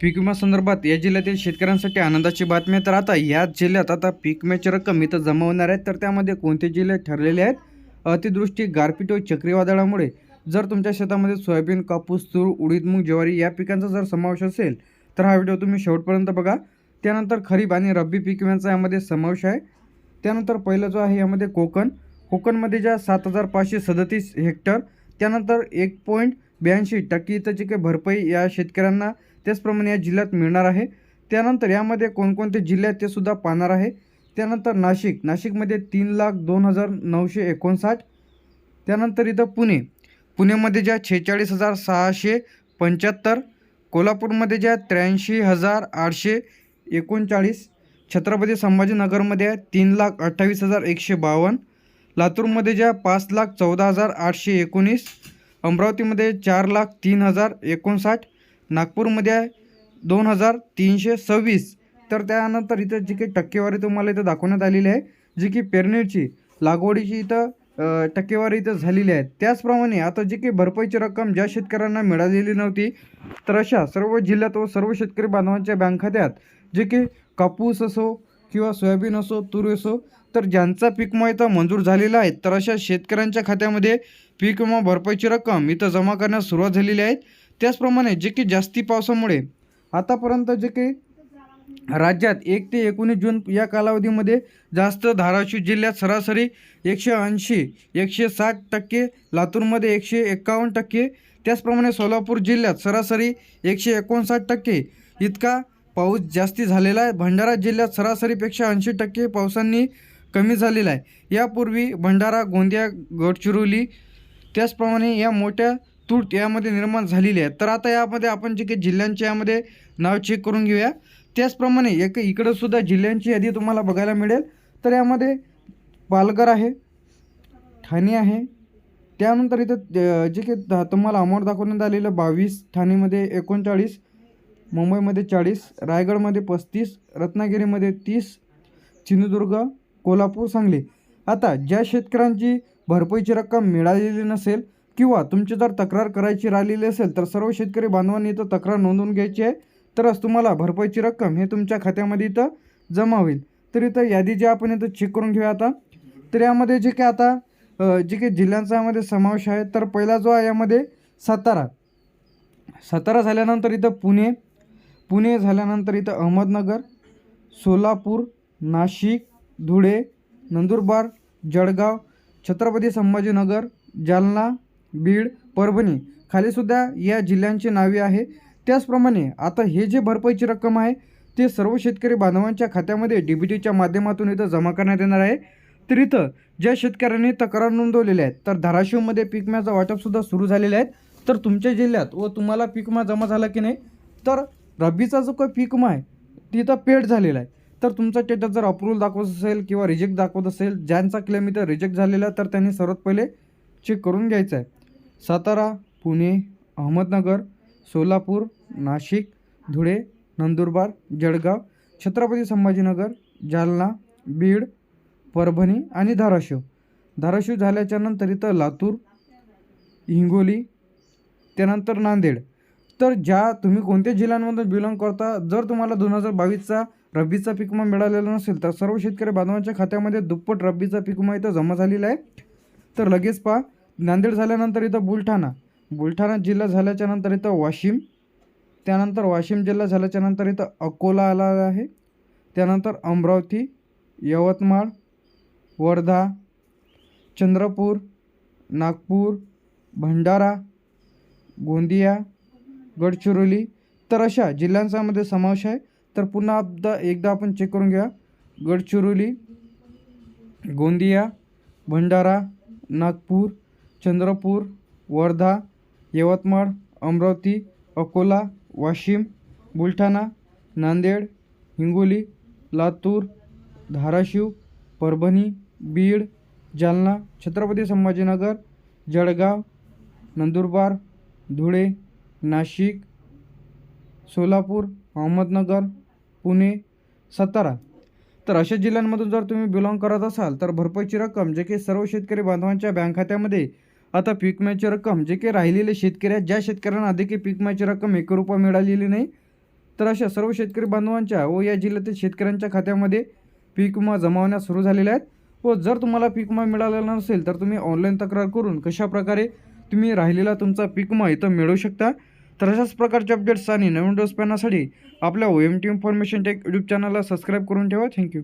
पीक विमा संदर्भात या जिल्ह्यातील शेतकऱ्यांसाठी आनंदाची बातमी तर आता या जिल्ह्यात आता पीक विम्याची रक्कम इथं जमा होणार आहेत तर त्यामध्ये कोणते जिल्हे ठरलेले आहेत? अतिदृष्टी गारपीट व चक्रीवादळामुळे जर तुमच्या शेतामध्ये सोयाबीन कापूस तूर उडीद मूग ज्वारी या पिकांचा जर समावेश असेल तर हा व्हिडिओ तुम्ही शेवटपर्यंत बघा. त्यानंतर खरीप आणि रब्बी पीक विम्याचा यामध्ये समावेश आहे. त्यानंतर पहिलं जो आहे यामध्ये कोकण. कोकणमध्ये ज्या सात हजार पाचशे सदतीस हेक्टर त्यानंतर एक पॉईंट ब्याऐंशी टक्के इथं जी काही भरपाई या शेतकऱ्यांना त्याचप्रमाणे या जिल्ह्यात मिळणार आहे. त्यानंतर यामध्ये कोणकोणते जिल्हे आहेत ते सुद्धा पाहणार आहे. त्यानंतर नाशिक. नाशिकमध्ये तीन लाख दोन हजार नऊशे एकोणसाठ. त्यानंतर इथं पुणे. पुणेमध्ये ज्या छेचाळीस हजार सहाशे पंच्याहत्तर. कोल्हापूरमध्ये ज्या त्र्याऐंशी हजार आठशे एकोणचाळीस. छत्रपती संभाजीनगरमध्ये आहे तीन लाख अठ्ठावीस हजार एकशे बावन्न. लातूरमध्ये ज्या पाच लाख चौदा हजार आठशे एकोणीस. अमरावतीमध्ये चार लाख तीन हजार एकोणसाठ. नागपूरमध्ये आहे. दोन हजार तीनशे सव्वीस. तर त्यानंतर इथं जी काही टक्केवारी तुम्हाला इथं दाखवण्यात आलेली आहे जी की पेरणीची लागवडीची इथं टक्केवारी इथं झालेली आहे. त्याचप्रमाणे आता जी काही भरपाईची रक्कम ज्या शेतकऱ्यांना मिळालेली नव्हती तर अशा सर्व जिल्ह्यात व सर्व शेतकरी बांधवांच्या बँक खात्यात जे की कापूस असो किंवा सोयाबीन असो तूर असो तर ज्यांचा पीक विमा इथं मंजूर झालेला आहे तर अशा शेतकऱ्यांच्या खात्यामध्ये पीक विमा भरपाईची रक्कम इथं जमा करण्यास सुरुवात झालेली आहे. त्याचप्रमाणे जे की जास्ती पावसामुळे आतापर्यंत जे काही राज्यात एक ते एकोणीस जून या कालावधीमध्ये जास्त धाराशिव जिल्ह्यात सरासरी एकशे ऐंशी एकशे साठ टक्के लातूरमध्ये एकशे एकावन्न टक्के त्याचप्रमाणे सोलापूर जिल्ह्यात सरासरी एकशे एकोणसाठ टक्के. इतका पाऊस जास्ती झालेला आहे. भंडारा जिल्ह्यात सरासरीपेक्षा ऐंशी टक्के पावसांनी कमी झालेला आहे. यापूर्वी भंडारा गोंदिया गडचिरोली त्याचप्रमाणे या मोठ्या तूट यामध्ये निर्माण झालेली आहे. तर आता यामध्ये आपण जे काही जिल्ह्यांच्या यामध्ये नाव चेक करून घेऊया. त्याचप्रमाणे एक इकडंसुद्धा जिल्ह्यांची यादी तुम्हाला बघायला मिळेल. तर यामध्ये पालघर आहे ठाणे आहे. त्यानंतर इथं जे काही तुम्हाला अमाऊंट दाखवण्यात आलेलं बावीस ठाणेमध्ये एकोणचाळीस मुंबईमध्ये चाळीस रायगडमध्ये पस्तीस रत्नागिरीमध्ये तीस सिंधुदुर्ग कोल्हापूर सांगली. आता ज्या शेतकऱ्यांची भरपाईची रक्कम मिळालेली नसेल किंवा तुमची जर तक्रार करायची राहिलेली असेल तर सर्व शेतकरी बांधवांनी इथं तक्रार नोंदवून घ्यायची आहे. तरच तुम्हाला भरपाईची रक्कम हे तुमच्या खात्यामध्ये इथं जमा होईल. तर इथं यादी जी आपण इथं चेक करून घेऊया आता. तर यामध्ये जे काय आता जे काही जिल्ह्यांचा यामध्ये समावेश आहे तर पहिला जो आहे यामध्ये सातारा. सातारा झाल्यानंतर इथं पुणे. पुणे झाल्यानंतर इथं अहमदनगर सोलापूर नाशिक धुळे नंदुरबार जळगाव छत्रपती संभाजीनगर जालना बीड परभणी खालीसुद्धा या जिल्ह्यांची नावे आहे त्याचप्रमाणे आता हे जे भरपाईची रक्कम आहे ते सर्व शेतकरी बांधवांच्या खात्यामध्ये डी बी टीच्या माध्यमातून इथं जमा करण्यात येणार आहे. तर इथं ज्या शेतकऱ्यांनी तक्रार नोंदवलेल्या आहेत तर धाराशिवमध्ये पीकम्याचं वाटपसुद्धा सुरू झालेलं आहे. तर तुमच्या जिल्ह्यात व तुम्हाला पीक विमा जमा झाला की नाही तर रब्बीचा जो काही पीकमा आहे तिथं पेड झालेला आहे. तर तुमचा स्टेटस जर अप्रूव्हल दाखवत असेल किंवा रिजेक्ट दाखवत असेल ज्यांचा क्लेम इथं रिजेक्ट झालेला तर त्यांनी सर्वात पहिले चेक करून घ्यायचं आहे. सातारा पुणे अहमदनगर सोलापूर नाशिक धुळे नंदुरबार जळगाव छत्रपती संभाजीनगर जालना बीड परभणी आणि धाराशिव. धाराशिव झाल्याच्यानंतर इथं लातूर हिंगोली त्यानंतर नांदेड. तर ज्या तुम्ही कोणत्या जिल्ह्यांमधून बिलॉंग करता जर तुम्हाला दोन हजार बावीसचा रब्बीचा पीक विमा मिळालेला नसेल तर सर्व शेतकरी बांधवांच्या खात्यामध्ये दुप्पट रब्बीचा पीक विमा इथं जमा झालेला आहे. तर लगेच पहा नांदेड झाल्यानंतर इथं बुलढाणा. बुलढाणा जिल्हा झाल्याच्यानंतर इथं वाशिम. त्यानंतर वाशिम जिल्हा झाल्याच्यानंतर इथं अकोला आला आहे. त्यानंतर अमरावती यवतमाळ वर्धा चंद्रपूर नागपूर भंडारा गोंदिया गडचिरोली. तर अशा जिल्ह्यांचामध्ये समावेश आहे. तर पुन्हा एकदा एकदा आपण चेक करून घ्या. गडचिरोली गोंदिया भंडारा नागपूर चंद्रपूर वर्धा यवतमाळ अमरावती अकोला वाशिम बुलढाणा नांदेड हिंगोली लातूर धाराशिव परभणी बीड जालना छत्रपती संभाजीनगर जळगाव नंदुरबार धुळे नाशिक सोलापूर अहमदनगर पुणे सातारा. तर अशा जिल्ह्यांमधून जर तुम्ही बिलॉंग करत असाल तर भरपाईची रक्कम जे की सर्व शेतकरी बांधवांच्या बँक खात्यामध्ये आता पीक विम्याची रक्कम जे काही राहिलेले शेतकरी आहेत ज्या शेतकऱ्यांना अधिक पीक विम्याची रक्कम एक रुपया मिळालेली नाही तर अशा सर्व शेतकरी बांधवांच्या व या जिल्ह्यातील शेतकऱ्यांच्या खात्यामध्ये पीक विमा जमा होण्यास सुरू झालेल्या आहेत. व जर तुम्हाला पीक विमा मिळालेला नसेल तर तुम्ही ऑनलाईन तक्रार करून कशाप्रकारे तुम्ही राहिलेला तुमचा पीक विमा इथं मिळवू शकता? तर अशाच प्रकारचे अपडेट्स आणि नवीन डोस पाहण्यासाठी आपल्या O M T information tech YouTube चॅनलला सबस्क्राईब करून ठेवा. Thank you